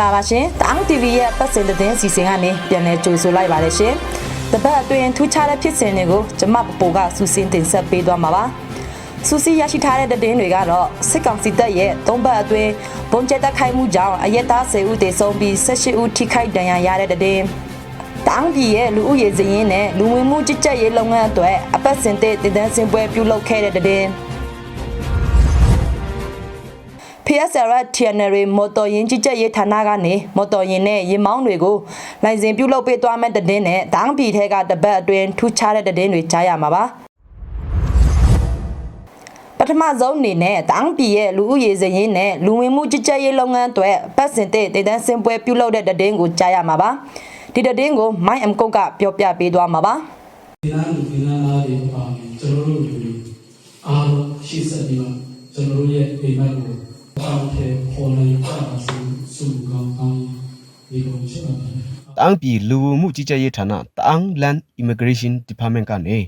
မင်္ဂလာပါရှင်တအောင်း TV ရဲ့ပတ်စင်သတင်းစီစဉ်ကနေပြန်လည်ကြိုဆိုလိုက်ပါတယ်ရှင်တပတ်အတွင်းထူးခြားတဲ့ဖြစ်စဉ်တွေကိုကျမပပိုကစူးစင်းတင်ဆက်ပေးသွားမှာပါစူးစီးရရှိထားတဲ့သတင်းတွေကတော့စစ်ကောင်စီတပ်ရဲ့သုံးပတ်အတွင်းဘုံကျက်တက်ခိုက်မှုကြောင့်အရက်သား10ဦးသေဆုံးပြီး18ဦးထိခိုက်ဒဏ်ရာရတဲ့တဲ့တင်တောင်ပြည်ရဲ့လူဦးရေစည်ရင်းနဲ့လူဝင်မှုကြီးကြပ်ရေးလုပ်ငန်းအတွက်အပတ်စဉ်တဲ့တည်တန်းစင်ပွဲပြုလုပ်ခဲ့တဲ့တဲ့ တင် PSR TNR မော်တော်ယာဉ်ကြီးကြပ်ရေးဌာနကနေမော်တော်ယာဉ်နဲ့ယာဉ်မောင်းတွေကိုလိုင်စင်ပြုလုပ်ပေးသွားမဲ့တဲ့တင်နဲ့တောင်ပြည်ထဲကတပတ်အတွင်းထူးခြားတဲ့တဲ့တင်တွေကြားရမှာပါပထမဆုံးအနေနဲ့တောင်ပြည်ရဲ့လူဦးရေစည်ရင်းနဲ့လူဝင်မှုကြီးကြပ်ရေးလုပ်ငန်းအတွက်ပတ်စင်တဲ့တည်တန်းစင်ပွဲပြုလုပ်တဲ့တဲ့တင်ကိုကြားရမှာပါဒီတဲ့တင်ကိုမိုင်းအမ်ကုတ်ကပြောပြပေးသွားမှာပါဒီနာလူဒီနာသားတွေပါမယ်ကျွန်တော်တို့လူတွေအားလုံးရှိစက်ပြီးတော့ကျွန်တော်တို့ရဲ့အိမ်မက်ကို တောင်းထဲပေါ်နေကြပါစုစုကောင်းကောင်းဒီလိုချင်ပါတယ်တအန်းပြည်လူဝင်မှုကြီးကြပ်ရေးဌာနတအန်း Land Immigration Department ကနေ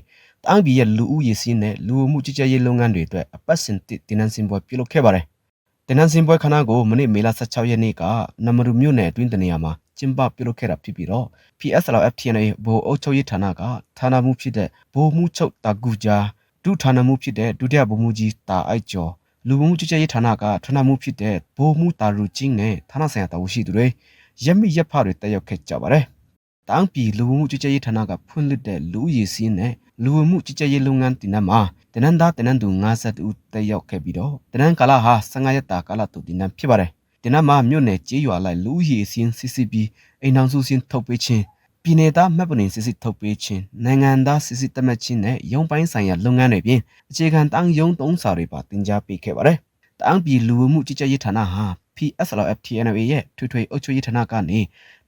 တအန်းပြည်ရဲ့လူဦးရေစည်းနဲ့လူဝင်မှုကြီးကြပ်ရေးလုပ်ငန်းတွေအတွက်အပတ်စဉ်တစ်တင်နန်းစင်ပွဲပြုလုပ်ခဲ့ပါတယ်။တင်နန်းစင်ပွဲခဏကိုမနေ့မေလ16ရက်နေ့ကနမရူမြို့နယ်အတွင်းတနေရာမှာကျင်းပပြုလုပ်ခဲ့တာဖြစ်ပြီးတော့ PSLFTNA ဘိုလ်အုပ်ချုပ်ရေးဌာနကဌာနမှုဖြစ်တဲ့ဘိုလ်မှုချုပ်တာကူဂျာဒုဌာနမှုဖြစ်တဲ့ဒုတိယဗိုလ်မှူးကြီးတာအိုက်ကျော် လူဝင်မှုကြီးကြပ်ရေးဌာနကဌာနမှုဖြစ်တဲ့ဘိုလ်မှုတာရူချင်းနဲ့ဌာနဆိုင်ရာတာဝန်ရှိသူတွေရက်မိရက်ဖတွေတက်ရောက်ခဲ့ကြပါတယ်။တောင်ပြည်လူဝင်မှုကြီးကြပ်ရေးဌာနကဖွင့်လှစ်တဲ့လူဦးရေစည်းနဲ့လူဝင်မှုကြီးကြပ်ရေးလုပ်ငန်းတင်နန်းမှာတနန်သားတနန်သူ50ဦးတက်ရောက်ခဲ့ပြီးတော့တနန်ကာလဟာ15ရက်တာကာလတူတင်နန်းဖြစ်ပါတယ်။တင်နန်းမှာမြို့နယ်ကျေးရွာလိုက်လူဦးရေစည်းစစ်စစ်ပြီးအိမ်အောင်စုစည်းထုတ်ပေးခြင်း ပြည်내သားမှတ်ပုံတင်စစ်စစ်ထုတ်ပေးခြင်းနိုင်ငံသားစစ်စစ်တတ်မှတ်ခြင်းနဲ့ရုံပိုင်းဆိုင်ရာလုပ်ငန်းတွေပြင်အခြေခံတန်းရုံသုံးစာတွေပါတင် जा ပေးခဲ့ပါတယ်။တောင်ပြည်လူဝင်မှုကြီးကြပ်ရေးဌာနဟာ PSLFTNA ရဲ့ထွေထွေအုပ်ချုပ်ရေးဌာနကနေ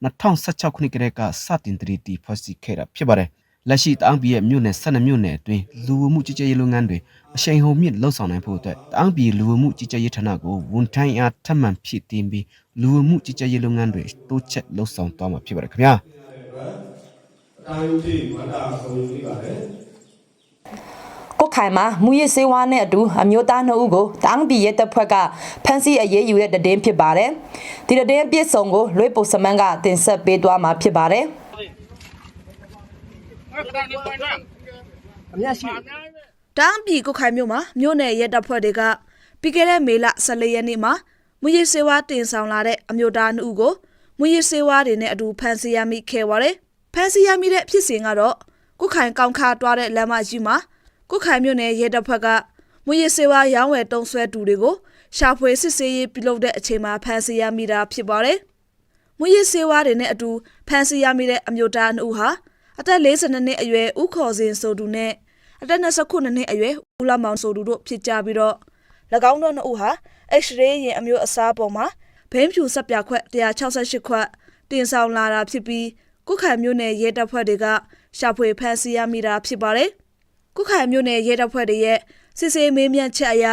2016ခုနှစ်ကတည်းကစတင်တည်တည်ဖွဲ့စည်းခဲ့တာဖြစ်ပါတယ်။လက်ရှိတအောင်ပြည်ရဲ့မြို့နယ်12မြို့နယ်အတွင်းလူဝင်မှုကြီးကြပ်ရေးလုပ်ငန်းတွေအရှိန်ဟုန်မြင့်လှုပ်ဆောင်နိုင်ဖို့အတွက်တအောင်ပြည်လူဝင်မှုကြီးကြပ်ရေးဌာနကိုဝန်ထမ်းအားထပ်မံဖြည့်တင်းပြီးလူဝင်မှုကြီးကြပ်ရေးလုပ်ငန်းတွေတိုးချက်လှုပ်ဆောင်သွားမှာဖြစ်ပါတယ်ခင်ဗျာ။ တာယုတိဝန္တာဆောင်ယူနေပါတယ်ကိုခိုင်မှာမူရစ်စေးဝါးနဲ့အတူအမျိုးသားနှစ်ဦးကိုတောင်ပြည်ရဲတပ်ဖွဲ့ကဖမ်းဆီးအရေးယူတဲ့တည်င်းဖြစ်ပါတယ်။ဒီတည်င်းပြည့်စုံကိုလွေပုစမန်းကတင်ဆက်ပေးသွားမှာဖြစ်ပါတယ်။တန်းပြည်ကုတ်ခိုင်မြို့မှာမြို့နယ်ရဲတပ်ဖွဲ့တွေကပြီးခဲ့တဲ့မေလ14ရက်နေ့မှာမူရစ်စေဝါတင်ဆောင်လာတဲ့အမျိုးသား2ဦးကို မူရစ်စေဝါတွေနဲ့အတူဖမ်းဆီးရမိခဲ့ပါတယ်။ဖမ်းဆီးရမိတဲ့ဖြစ်စဉ်ကတော့ကုတ်ခိုင်ကောင်းခါတွားတဲ့လမ်းမကြီးမှာကုတ်ခိုင်မြို့နယ်ရဲတပ်ဖွဲ့ကမူရစ်စေဝါရောင်းဝယ်တုံးဆွဲသူတွေကိုရှာဖွေစစ်ဆေးရေးပြုလုပ်တဲ့အချိန်မှာဖမ်းဆီးရမိတာဖြစ်ပါတယ်။မွေးရစေဝါတွေနဲ့အတူဖမ်းဆီးရမိတဲ့အမျိုးသား2ဦးဟာအသက်52နှစ်အရွယ်ဦးခေါ်စဉ်ဆိုသူနဲ့အသက်29နှစ်အရွယ်ဦးလမောင်ဆိုသူတို့ဖြစ်ကြပြီးတော့၎င်းတို့နှစ်ဦးဟာ X-ray ရင်အမျိုးအစားပေါ်မှာ ဘိန်းဖြူဆက်ပြခွက်168ခွက်တင်ဆောင်လာတာဖြစ်ပြီးကုခိုင်မျိုးနယ်ရဲတပ်ဖွဲ့တွေကရှာဖွေဖမ်းဆီးရမိတာဖြစ်ပါတယ်။ကုခိုင်မျိုးနယ်ရဲတပ်ဖွဲ့တွေရဲ့စစ်ဆေးမေးမြန်းချက်အရ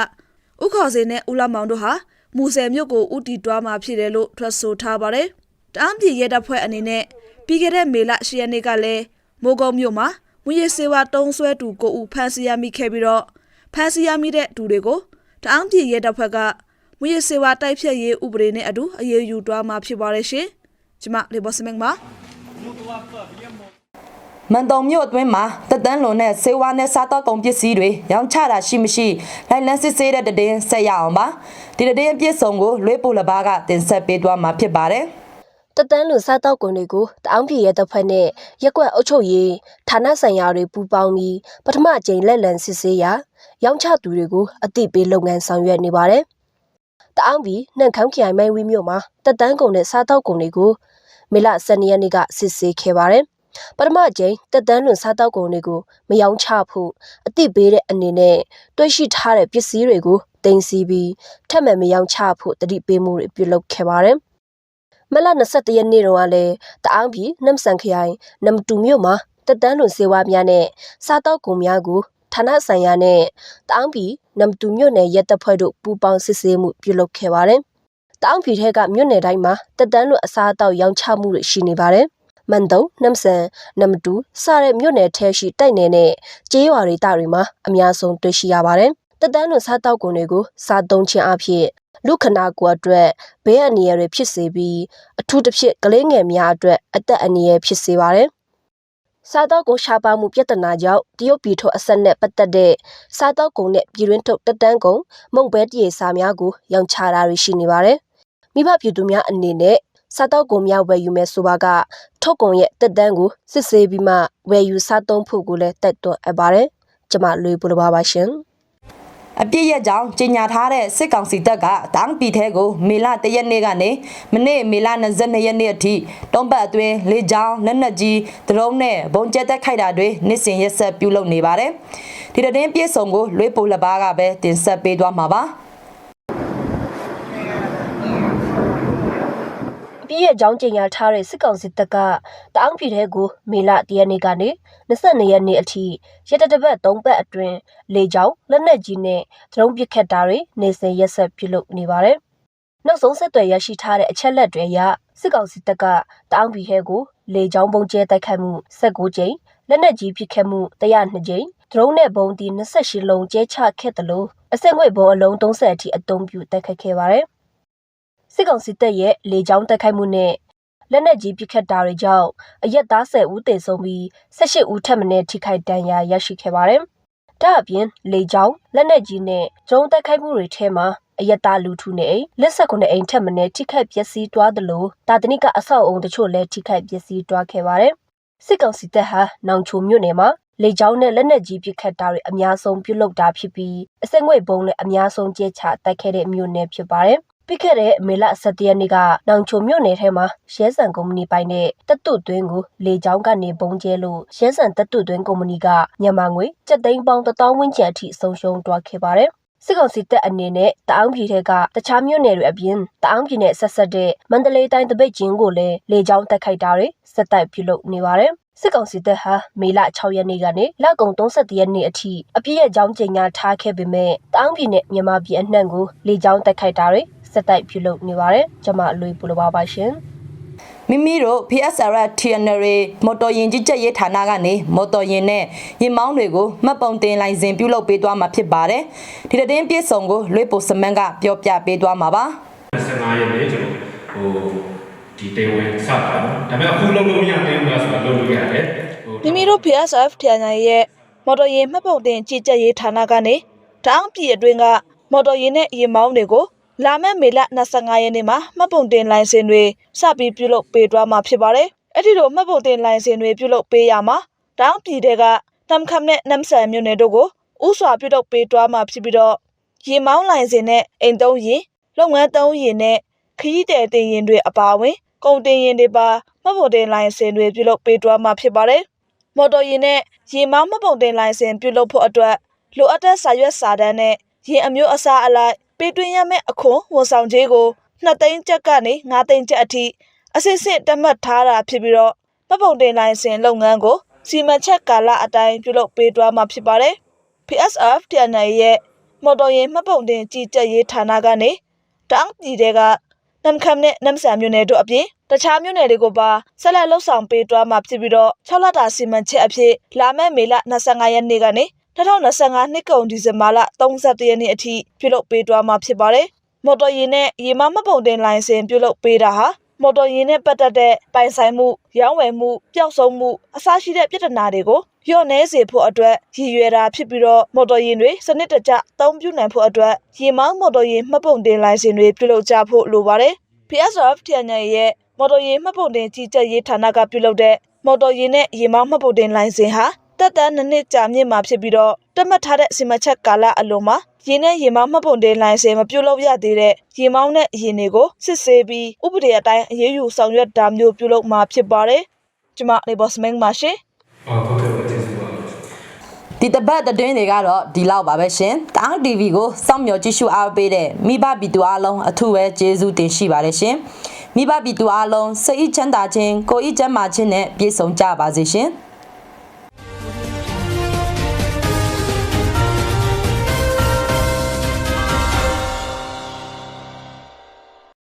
ဥခေါ်စင်နဲ့ဦးလမောင်တို့ဟာမူဆယ်မြို့ကိုဥတီတွားမှာဖြစ်တယ်လို့ထွက်ဆိုထားပါတယ်။တအားပြည်ရဲတပ်ဖွဲ့အနေနဲ့ပြီးခဲ့တဲ့မေလ10ရက်နေ့ကလည်းမိုးကုံမြို့မှာမူရစေဝါတုံးဆွဲသူကိုဦးဖမ်းဆီးရမိခဲ့ပြီးတော့ဖမ်းဆီးရမိတဲ့သူတွေကိုတအားပြည်ရဲတပ်ဖွဲ့က မူရစေဝါတိုက်ဖြတ်ရေးဥပဒေနဲ့အတူအရေးယူတွားမှာဖြစ်ပါတယ်ရှင်။ကျမလေဘော့စမင်းပါမန်တုံမြို့အတွင်းမှာတက်တန်းလွန်တဲ့စေဝါနဲ့စားတော့ကုန်ပစ္စည်းတွေရောင်းချတာရှိမရှိလိုက်လန်းစစ်ဆေးတဲ့တည်င်းဆက်ရအောင်ပါဒီတည်င်းပြည့်စုံကိုလွေးပိုလဘာကတင်ဆက်ပေးသွားမှာဖြစ်ပါတယ်တက်တန်းလူစားတောက်ကုန်တွေကိုတအောင်းပြည်ရဲ့တပ်ဖွဲ့နဲ့ရက်ကွက်အုပ်ချုပ်ရေးဌာနဆိုင်ရာတွေပူးပေါင်းပြီးပထမအကြိမ်လက်လံစစ်ဆေးရာရောင်းချသူတွေကိုအသိပေးလုပ်ငန်းဆောင်ရွက်နေပါတယ်။ တအောင်းပြည်နှံခေါင်းခရိုင်မိုင်းဝီမြို့မှာတက်တန်းကုန်နဲ့စားတောက်ကုန်တွေကိုမေလ12ရက်နေ့ကစစ်ဆေးခဲ့ပါတယ်။ပထမအကြိမ်တက်တန်းလွန်စားတောက်ကုန်တွေကိုမယောင်းချဖို့အသိပေးတဲ့အနေနဲ့တွေ့ရှိထားတဲ့ပစ္စည်းတွေကိုတင်စီပြီးထပ်မံမယောင်းချဖို့တတိပေးမှုတွေပြုလုပ်ခဲ့ပါတယ်။မလ21ရက်နေ့တုန်းကလည်းတအောင်းပြည်နမ်ဆန်ခရိုင်နမ်တူမြို့မှာတက်တန်းလွန်စေဝါများနဲ့စားတောက်ကုန်များကို ဌာနဆိုင်ရာနဲ့တအောင်းပြည်နမ်တူမြို့နယ်ရဲတပ်ဖွဲ့တို့ပူးပေါင်းစစ်ဆေးမှုပြုလုပ်ခဲ့ပါတယ်။တအောင်းပြည်ထဲကမြို့နယ်တိုင်းမှာတက်တန်းလွန်အစားအသောက်ရောင်းချမှုတွေရှိနေပါတယ်။မန်တုံနမ်ဆန်နမ်တူစတဲ့မြို့နယ်ထဲရှိတိုက်နယ်နဲ့ကျေးရွာတွေတာတွေမှာအများဆုံးတွေ့ရှိရပါတယ်။တက်တန်းလွန်စားတောက်ကုန်တွေကိုစားသုံးခြင်းအဖြစ်လူခနာကိုယ်အတွက်ဘေးအန္တရာယ်တွေဖြစ်စေပြီးအထူးသဖြင့်ကလေးငယ်များအတွက်အသက်အန္တရာယ်ဖြစ်စေပါတယ်။ စားတောက်ကုန်ရှားပါမှုပြဿနာကြောင့်တရုတ်ပြည်ထုတ်အဆက်နဲ့ပတ်သက်တဲ့စားတောက်ကုန်နဲ့ပြည်တွင်းထုတ်တက်တန်းကုန်မုံဘဲတရေစာများကိုရောင်းချတာတွေရှိနေပါတယ်။မိဘပြည်သူများအနေနဲ့စားတောက်ကုန်များဝယ်ယူမယ်ဆိုပါကထုတ်ကုန်ရဲ့တက်တန်းကိုစစ်ဆေးပြီးမှဝယ်ယူစားသုံးဖို့ကိုလည်းတိုက်တွန်းအပ်ပါတယ်။ကျွန်မလွေပူလပါပါရှင်။ အပြစ်ရက်ကြောင့်ကြီးညာထားတဲ့စစ်ကောင်စီတပ်ကတောင်ပြည်ထဲကိုမေလ၁ရက်နေ့ကနေမနေ့မေလ22ရက်နေ့အထိတုံးပတ်အတွင်းလေကြောင်းလက်နက်ကြီးဒရုန်းနဲ့ဘုံကျက်တက်ခိုက်တာတွေနေ့စဉ်ရက်ဆက်ပြုလုပ်နေပါတယ်။ဒီတဲ့င်းပြည့်စုံကိုလွေးပိုလဘာကပဲတင်ဆက်ပေးသွားမှာပါ။ ပြည့်ရဲ့အကြောင်းကြေညာထားတဲ့စစ်ကောင်စစ်တပ်ကတအောင်းပြည်ထဲကိုမေလ၁ရက်နေ့ကနေ22ရက်နေ့အထိရက်တတပတ်၃ပတ်အတွင်းလေကြောင်းလက်နက်ကြီးနဲ့ဒရုန်းပစ်ခတ်တာတွေနေစဉ်ရက်ဆက်ပြုလုပ်နေပါတယ်။နောက်ဆုံးဆက်သွယ်ရရှိထားတဲ့အချက်လက်တွေအရစစ်ကောင်စစ်တပ်ကတအောင်းပြည်ထဲကိုလေကြောင်းပုံကျဲတိုက်ခိုက်မှု16ကြိမ်လက်နက်ကြီးပစ်ခတ်မှု102ကြိမ်ဒရုန်းနဲ့ဘုံဒီ28လုံးကျဲချခဲ့တယ်လို့အစက်ငွေဘုံအလုံး30အထိအသုံးပြုတိုက်ခိုက်ခဲ့ပါတယ်။ စစ်ကောင်စစ်တပ်ရဲ့လေကြောင်းတိုက်ခိုက်မှုနဲ့လက်နက်ကြီးပစ်ခတ်တာတွေကြောင့်အရက်သား10ဦးသေဆုံးပြီး18ဦးထပ်မံထိခိုက်ဒဏ်ရာရရှိခဲ့ပါတယ်။ဒါအပြင်လေကြောင်းလက်နက်ကြီးနဲ့ဂျုံတိုက်ခိုက်မှုတွေထဲမှာအရက်သားလူထုနဲ့အိမ်လက်ဆက်ကုန်းအိမ်ထက်မံထိခိုက်ပျက်စီးသွားသလိုတာတနိကအဆောက်အုံတချို့လည်းထိခိုက်ပျက်စီးသွားခဲ့ပါတယ်။စစ်ကောင်စီတပ်ဟာနောင်ချိုမြို့နယ်မှာလေကြောင်းနဲ့လက်နက်ကြီးပစ်ခတ်တာတွေအများဆုံးပြုလုပ်တာဖြစ်ပြီးအစက်ငွေဘုံလည်းအများဆုံးကျဲချတိုက်ခဲ့တဲ့မြို့နယ်ဖြစ်ပါတယ်။ ပြီးခဲ့တဲ့မေလ17ရက်နေ့ကနောင်ချိုမြို့နယ်ထဲမှာရဲစံကုမ္ပဏီပိုင်တဲ့တက်တုသွင်းကိုလေကြောင်းကနေဘုံကျဲလို့ရဲစံတက်တုသွင်းကုမ္ပဏီကမြန်မာငွေကျပ်သိန်းပေါင်း1000ဝန်းကျင်အထိဆုံးရှုံးသွားခဲ့ပါတယ်။စစ်ကောင်စီတပ်အနေနဲ့တအောင်းပြည်ထဲကတခြားမြို့နယ်တွေအပြင်တအောင်းပြည်နယ်ဆက်ဆက်တဲ့မန္တလေးတိုင်းတပိတ်ကျင်းကိုလည်းလေကြောင်းတိုက်ခိုက်တာတွေစက်တိုက်ပြုလုပ်နေပါတယ်။စစ်ကောင်စီတပ်ဟာမေလ6ရက်နေ့ကနေလကုံ31ရက်နေ့အထိအပြည့်ရဲ့ကြောင်းကျင်ညာထားခဲ့ပေမဲ့တအောင်းပြည်နယ်မြန်မာပြည်အနှံ့ကိုလေကြောင်းတိုက်ခိုက်တာတွေ စက်တိုက်ပြုလုပ်နေပါတယ်။ကျွန်မအလွေပူလပါပါရှင်။မိမိတို့ PSR TNR မော်တော်ယာဉ်ကြီးကြပ်ရေးဌာနကနေမော်တော်ယာဉ်နဲ့ယာဉ်မောင်းတွေကိုမှတ်ပုံတင်လိုင်စင်ပြုလုပ်ပေးသွားမှာဖြစ်ပါတယ်။ဒီတဲ့င်းပြည့်စုံကိုလွေးပိုစမန်ကပြောပြပေးသွားမှာပါ။25ရက်နေ့ကျွန်တော်ဟိုဒီတေဝင်စတာနော်ဒါပေမဲ့အခုလုံးလုံးမရသေးဘူးလားဆိုတာလုံးလို့ရတယ်ဟိုမိမိတို့ PSF ထရညာရဲ့မော်တော်ယာဉ်မှတ်ပုံတင်ကြီးကြပ်ရေးဌာနကနေတအောင်းပြည်အတွင်းကမော်တော်ယာဉ်နဲ့ယာဉ်မောင်းတွေကို လာမယ့်မေလ25ရက်နေ့မှာမှတ်ပုံတင်လိုင်စင်တွေစပြီးပြုလုပ်ပေးသွားမှာဖြစ်ပါတယ်။အဲ့ဒီလိုမှတ်ပုံတင်လိုင်စင်တွေပြုလုပ်ပေးရမှာတအောင်းပြည်တွေကတမ်ခမ်နဲ့နမ်ဆန်မြို့နယ်တို့ကိုဥစွာပြုလုပ်ပေးသွားမှာဖြစ်ပြီးတော့ယာဉ်မောင်းလိုင်စင်နဲ့အိမ်သုံးယာဉ်လုပ်ငန်းသုံးယာဉ်နဲ့ခရီးတဲ့တင်ယာဉ်တွေအပါအဝင်ကုန်တင်ယာဉ်တွေပါမှတ်ပုံတင်လိုင်စင်တွေပြုလုပ်ပေးသွားမှာဖြစ်ပါတယ်။မော်တော်ယာဉ်နဲ့ယာဉ်မောင်းမှတ်ပုံတင်လိုင်စင်ပြုလုပ်ဖို့အတွက်လိုအပ်တဲ့စာရွက်စာတမ်းနဲ့ယာဉ်အမျိုးအစားအလိုက် ပေးသွင်းရမယ့်အခွန်ဝန်ဆောင်ကြေးကို2သိန်းကျပ်ကနေ9သိန်းကျပ်အထိအစစ်စစ်တတ်မှတ်ထားတာဖြစ်ပြီးတော့မှတ်ပုံတင်လိုင်စင်လုပ်ငန်းကိုစီမံချက်ကာလအတိုင်းပြုလုပ်ပေးသွားမှာဖြစ်ပါတယ်။ PSF TNA ရဲ့မော်တော်ယာဉ်မှတ်ပုံတင်ကြီးကြပ်ရေးဌာနကနေတအောင်းပြည်တွေကနမ်ခမ်နဲ့နမ်ဆန်မြို့နယ်တို့အပြင်တခြားမြို့နယ်တွေကိုပါဆက်လက်လှုပ်ဆောင်ပေးသွားမှာဖြစ်ပြီးတော့6လတာစီမံချက်အဖြစ်လာမယ့်မေလ25ရက်နေ့ကနေ 2025နှစ်ကုန်ဒီဇင်ဘာလ31ရက်နေ့အထိပြုလုပ်ပေးသွားမှာဖြစ်ပါတယ်။မော်တော်ယာဉ်နဲ့ရေမမပုံတင်လိုင်စင်ပြုလုပ်ပေးတာဟာမော်တော်ယာဉ်နဲ့ပတ်သက်တဲ့ပိုင်ဆိုင်မှုရောင်းဝယ်မှုပျောက်ဆုံးမှုအစရှိတဲ့ပြဿနာတွေကိုလျော့နှဲစေဖို့အတွက်ရည်ရွယ်တာဖြစ်ပြီးတော့မော်တော်ယာဉ်တွေစနစ်တကျအသုံးပြုနိုင်ဖို့အတွက်ရေမောင်းမော်တော်ယာဉ်မှတ်ပုံတင်လိုင်စင်တွေပြုလုပ်ကြဖို့လိုပါတယ်။ PSF ထရညာရဲ့မော်တော်ယာဉ်မှတ်ပုံတင်ကြီးကြပ်ရေးဌာနကပြုလုပ်တဲ့မော်တော်ယာဉ်နဲ့ရေမောင်းမှတ်ပုံတင်လိုင်စင်ဟာ တက်တန်းနှစ်နှစ်ကြာမြင့်မှာဖြစ်ပြီးတော့တတ်မှတ်ထားတဲ့စီမံချက်ကာလအလုံးမှာယာဉ်နဲ့ရေမောင်းမှတ်ပုံတင်လိုင်စင်မပြုလုပ်ရသေးတဲ့ရေမောင်းနဲ့ယာဉ်တွေကိုစစ်ဆေးပြီးဥပဒေအတိုင်းအရေးယူဆောင်ရွက်တာမျိုးပြုလုပ်မှာဖြစ်ပါတယ်။ကျွန်မလေဘော့စမင်းပါရှင်။အော်ဟုတ်ကဲ့ပါကျေးဇူးပါဒီတပတ်သတင်းတွေကတော့ဒီလောက်ပါပဲရှင်။တောင်း TV ကိုစောင့်မျှော်ကြည့်ရှုအားပေးတဲ့မိဘပြည်သူအားလုံးအထူးပဲကျေးဇူးတင်ရှိပါတယ်ရှင်။မိဘပြည်သူအားလုံးစိတ်ဤချမ်းသာခြင်းကိုယ်ဤကျန်းမာခြင်းနဲ့ပြည့်စုံကြပါစေရှင်။